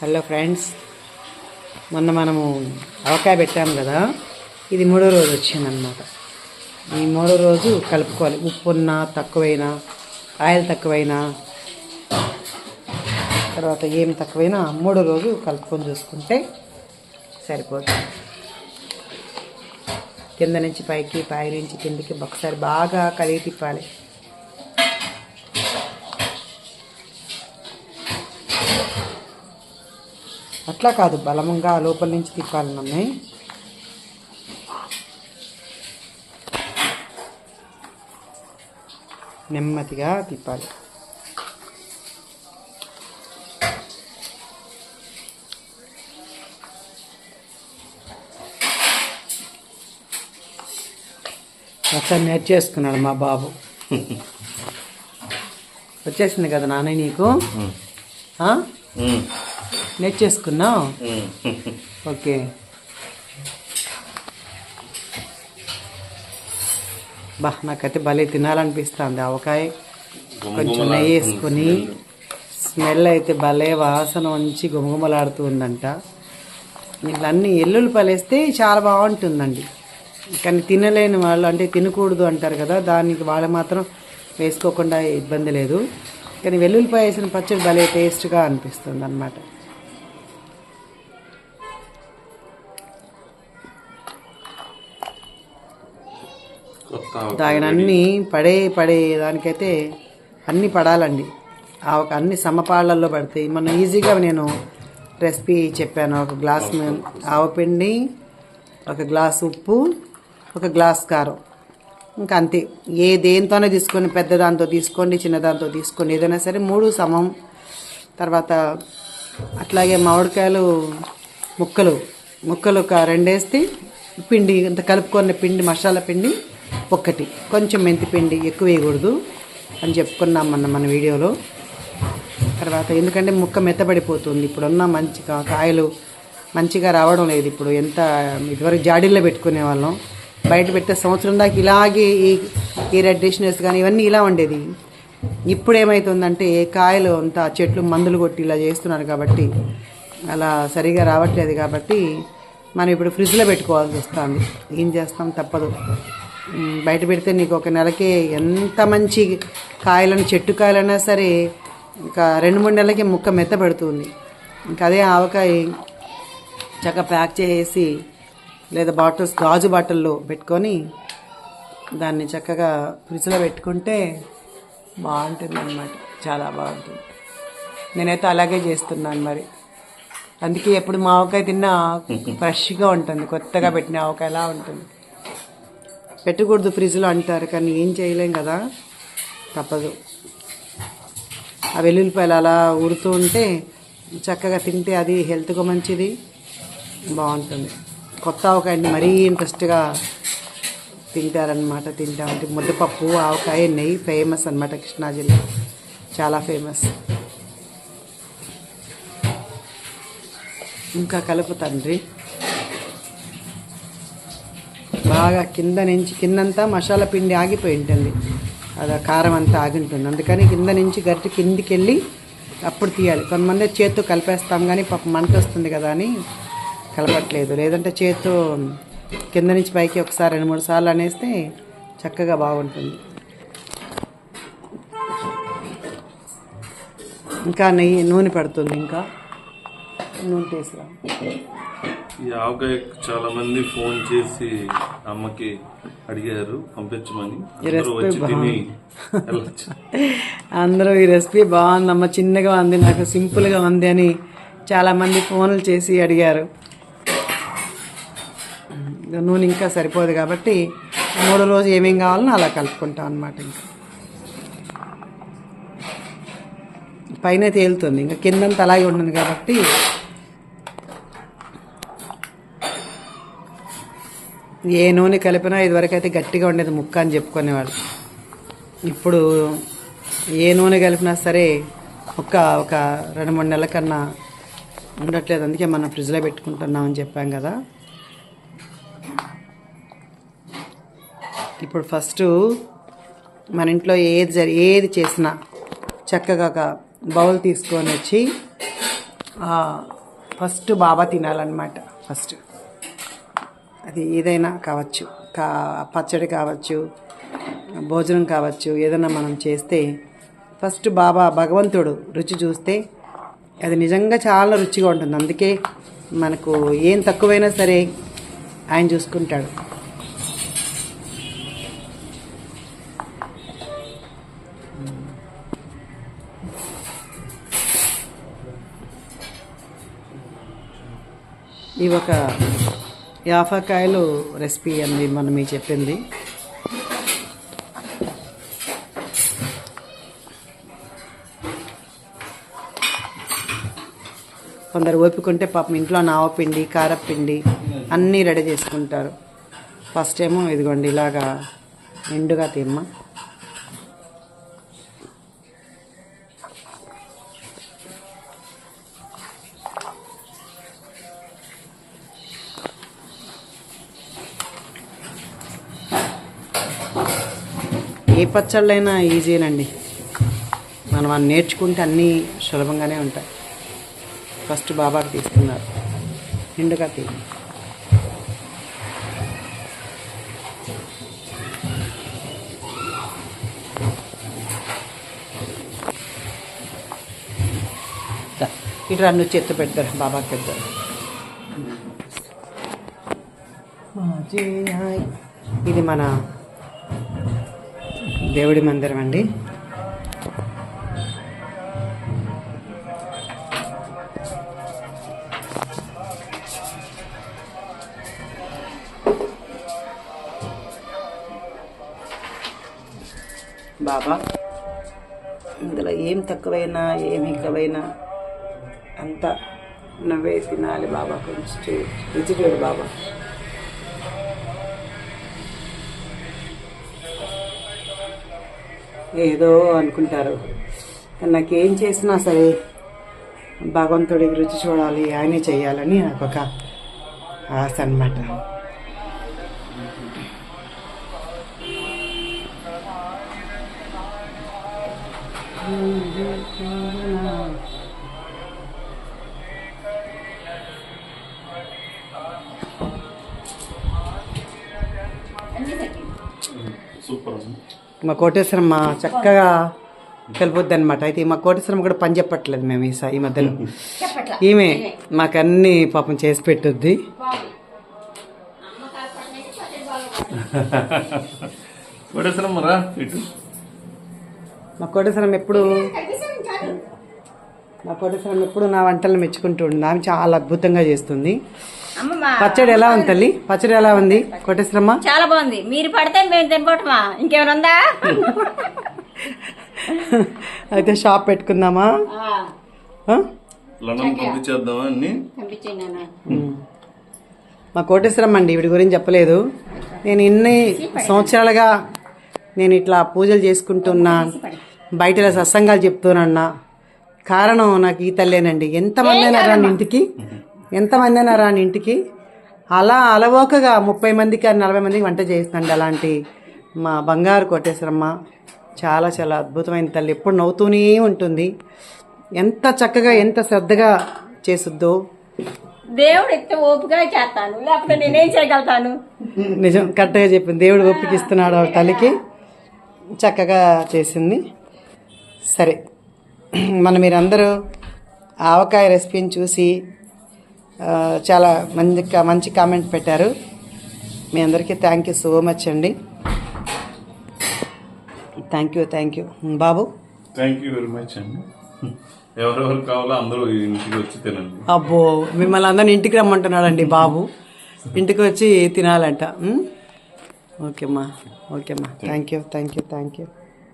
Hello friends మొన్న మనము అవకాయ పెట్టాము కదా ఇది మూడో రోజు వచ్చిందనమాట ఈ మూడో రోజు కలుపుకోవాలి. ఉప్పు ఉన్నా తక్కువైనా ఆయిల్ తక్కువైనా తర్వాత ఏం తక్కువైనా మూడో రోజు కలుపుకొని చూసుకుంటే సరిపోతుంది. కింద నుంచి పైకి పై నుంచి కిందికి ఒకసారి బాగా కలిగి తిప్పాలి. అట్లా కాదు బలంగా లోపల నుంచి తిప్పాలి నన్ను నెమ్మదిగా తిప్పాలి. అట్లా నేర్చేసుకున్నాడు మా బాబు. వచ్చేసింది కదా నాన్న నీకు? ఆ? నేర్చేసుకున్నావు? ఓకే. బా నాకైతే భలే తినాలనిపిస్తుంది ఆవకాయ. కొంచెం నెయ్యి వేసుకొని స్మెల్ అయితే భలే వాసన ఉంచి గుమగుమలాడుతూ ఉందంట ఇట్లన్నీ ఎల్లుల్లి పలేస్తే చాలా బాగుంటుందండి. కానీ తినలేని వాళ్ళు అంటే తినకూడదు అంటారు కదా దానికి వాళ్ళు మాత్రం వేసుకోకుండా ఇబ్బంది లేదు. కానీ వెల్లుల్లిపాయ వేసిన పచ్చడి భలే టేస్ట్గా అనిపిస్తుంది అనమాట దాని అన్నీ పడే పడే దానికైతే అన్నీ పడాలండి. ఆ ఒక అన్ని సమపాళ్ళల్లో పడతాయి మనం ఈజీగా నేను రెసిపీ చెప్పాను. ఒక గ్లాస్ ఆవపిండి ఒక గ్లాస్ ఉప్పు ఒక గ్లాస్ కారం. ఇంకా అంతే. ఏ దేంతోనే తీసుకొని పెద్ద దాంతో తీసుకోండి చిన్న దాంతో తీసుకోండి. ఏదైనా సరే మూడు సమం. తర్వాత అట్లాగే మామిడికాయలు ముక్కలు. ముక్కలు ఒక రెండేస్తే పిండి ఇంత కలుపుకున్న పిండి మసాలా పిండి ఒక్కటి. కొంచెం మెంతిపిండి ఎక్కువ వేయకూడదు అని చెప్పుకున్నాం మొన్న మన వీడియోలో. తర్వాత ఎందుకంటే ముక్క మెత్తబడిపోతుంది. ఇప్పుడున్న మంచి కాయలు మంచిగా రావడం లేదు ఇప్పుడు. ఎంత ఇదివరకు జాడీల్లో పెట్టుకునే వాళ్ళం. బయట పెట్టే సంవత్సరం దాకా ఇలాగే ఈ ఈ రెడ్ డిషనర్స్ కానీ ఇవన్నీ ఇలా ఉండేది. ఇప్పుడు ఏమవుతుందంటే కాయలు అంతా చెట్లు మందులు కొట్టి ఇలా చేస్తున్నారు కాబట్టి అలా సరిగా రావట్లేదు కాబట్టి మనం ఇప్పుడు ఫ్రిడ్జ్లో పెట్టుకోవాల్సి వస్తుంది. ఏం చేస్తాం తప్పదు. బయట పెడితే నీకు ఒక నెలకి ఎంత మంచి కాయలను చెట్టు కాయలైనా సరే ఇంకా రెండు మూడు నెలలకి ముక్క మెత్తబడుతుంది ఇంకా అదే ఆవకాయ చక్కగా ప్యాక్ చేసేసి లేదా బాటిల్స్ గాజు బాటిల్లో పెట్టుకొని దాన్ని చక్కగా ఫ్రిడ్జ్లో పెట్టుకుంటే బాగుంటుంది అన్నమాట చాలా బాగుంటుంది. నేనైతే అలాగే చేస్తున్నాను మరి. అందుకే ఎప్పుడు మా ఆవకాయ తిన్నా ఫ్రెష్గా ఉంటుంది. కొత్తగా పెట్టిన ఆవకాయలా ఉంటుంది. పెట్టకూడదు ఫ్రిడ్జ్లో అంటారు కానీ ఏం చేయలేం కదా. తప్పదు. ఆ వెల్లుల్లిపాయలు అలా ఉడుతూ ఉంటే చక్కగా తింటే అది హెల్త్కు మంచిది బాగుంటుంది. కొత్త ఆవకాయని మరీ ఇంట్రెస్ట్గా తింటారనమాట తింటామంటే ముద్దపప్పు ఆవకాయ నెయ్యి ఫేమస్ అనమాట కృష్ణా జిల్లా. చాలా ఫేమస్. ఇంకా కలుపు తండ్రి. బాగా కింద నుంచి కిందంతా మసాలా పిండి ఆగిపోయి ఉంటుంది అది కారం అంతా ఆగి ఉంటుంది అందుకని కింద నుంచి గట్టి కిందికి వెళ్ళి అప్పుడు తీయాలి. కొంతమంది చేత్తో కలిపేస్తాం కానీ పాప మంట వస్తుంది కదా అని కలపట్లేదు. లేదంటే చేత్తో కింద నుంచి పైకి ఒకసారి రెండు మూడు సార్లు అనేస్తే చక్కగా బాగుంటుంది. ఇంకా నెయ్యి నూనె పడుతుంది ఇంకా. నూనె తీసుకురా. ఈ ఆవకాయ చాలా మంది ఫోన్ చేసి అమ్మకి అడిగారు పంపించమని. అందరూ ఈ రెసిపీ బాగుందమ్మ చిన్నగా ఉంది నాకు సింపుల్గా ఉంది అని చాలామంది ఫోన్లు చేసి అడిగారు. నూనె ఇంకా సరిపోదు కాబట్టి మూడో రోజు ఏమేం కావాలనో అలా కలుపుకుంటాం అనమాట ఇంకా. పైన తేలుతుంది ఇంకా కిందంతా అలాగే ఉంటుంది కాబట్టి ఏ నూనె కలిపినా ఇదివరకు అయితే గట్టిగా ఉండేది ముక్క అని చెప్పుకునేవాళ్ళు. ఇప్పుడు ఏ నూనె కలిపినా సరే ముక్క ఒక రెండు మూడు నెలల కన్నా ఉండట్లేదు. అందుకే మనం ఫ్రిడ్జ్లో పెట్టుకుంటున్నామని చెప్పాం కదా. ఇప్పుడు ఫస్ట్ మన ఇంట్లో ఏది జరి ఏది చేసినా చక్కగా ఒక బౌల్ తీసుకొని వచ్చి ఫస్ట్ బాబా తినాలన్నమాట. ఫస్ట్ అది ఏదైనా కావచ్చు. కా పచ్చడి కావచ్చు భోజనం కావచ్చు ఏదైనా మనం చేస్తే ఫస్ట్ బాబా భగవంతుడు రుచి చూస్తే అది నిజంగా చాలా రుచిగా ఉంటుంది. అందుకే మనకు ఏం తక్కువైనా సరే ఆయన చూసుకుంటాడు. ఇవి ఒక యాఫకాయలు రెసిపీ అని మనం మీకు చెప్పింది. కొందరు ఓపికంటే పాపం ఇంట్లో నావపిండి కారపిండి అన్నీ రెడీ చేసుకుంటారు. ఫస్ట్ ఏమో ఇదిగోండి ఇలాగా నిండుగా తిమ్మ. ఏ పచ్చళ్ళైనా ఈజీనండి మనం అది నేర్చుకుంటే అన్నీ సులభంగానే ఉంటాయి. ఫస్ట్ బాబాకి తీస్తున్నారు నిండుగా తీ ఇటు నువ్వు చేత్తో పెడతారు బాబాకి పెడతారు ఇది మన దేవుడి మందిరం అండి. బాబా ఇందులో ఏం తక్కువైనా ఏం ఎక్కువైనా అంత నవ్వే తినాలి బాబా కొంచెం రుచి చూడు బాబా. ఏదో అనుకుంటారు. నాకేం చేసినా సరే భగవంతుడికి రుచి చూడాలి ఆయనే చేయాలని నాకు ఒక ఆశ అన్నమాట. సూపర్ మా కోటేశ్వరమ్మ చక్కగా కలిపొద్ది అనమాట అయితే మా కోటేశ్వరమ్మ కూడా పని చెప్పట్లేదు మేము ఈ స- ఈ మధ్యలో. ఈమె మాకన్నీ పాపం చేసి పెట్టుద్ది. మా కోటేశ్వరం ఎప్పుడు మా కోటేశ్వరం ఎప్పుడు నా వంటలు మెచ్చుకుంటూ ఉంటుంది ఆమె చాలా అద్భుతంగా చేస్తుంది. పచ్చడి ఎలా ఉంది తల్లి? పచ్చడి ఎలా ఉంది? కోటేశ్వరమ్మ చాలా బాగుంది. మీరు పడితే మేము తినపోవటమా ఇంకేమైనా ఉందా? అయితే షాప్ పెట్టుకుందామా. మా కోటేశ్వరం అండి వీడి గురించి చెప్పలేదు. నేను ఇన్ని సంవత్సరాలుగా నేను ఇట్లా పూజలు చేసుకుంటున్నా బయట ఇలా సత్సంగాలు చెప్తున్నా కారణం నాకు ఈ తల్లేనండి. ఎంతమంది అయినా ఇంటికి ఎంతమంది అయినా రాని ఇంటికి అలా అలవోకగా ముప్పై మందికి అని నలభై మందికి వంట చేస్తుందండి అలాంటి మా బంగారు కోటేశ్వరమ్మ. చాలా చాలా అద్భుతమైన తల్లి. ఎప్పుడు నవ్వుతూనే ఉంటుంది. ఎంత చక్కగా ఎంత శ్రద్ధగా చేసుద్దో. దేవుడు ఎత్తే ఓపిక చేస్తాను. లేకపోతే నేనేం చేయగలుగుతాను? నిజం కరెక్ట్గా చెప్పింది. దేవుడు ఒప్పికి ఇస్తున్నాడు ఆ తల్లికి. చక్కగా చేసింది. సరే. మన మీరందరూ ఆవకాయ రెసిపీని చూసి చాలా మంచి మంచి కామెంట్ పెట్టారు. మీ అందరికీ థ్యాంక్ యూ సో మచ్ అండి. థ్యాంక్ యూ థ్యాంక్ యూ బాబు? థ్యాంక్ యూ వెరీ మచ్ అండి. ఎవరెవరు కావాలో అందరూ ఇంటికి వచ్చి తినండి. అబ్బో మిమ్మల్ని అందరిని ఇంటికి రమ్మంటున్నాడండి బాబు. ఇంటికి వచ్చి తినాలంట? ఓకేమ్మా ఓకేమ్మా thank you thank you thank you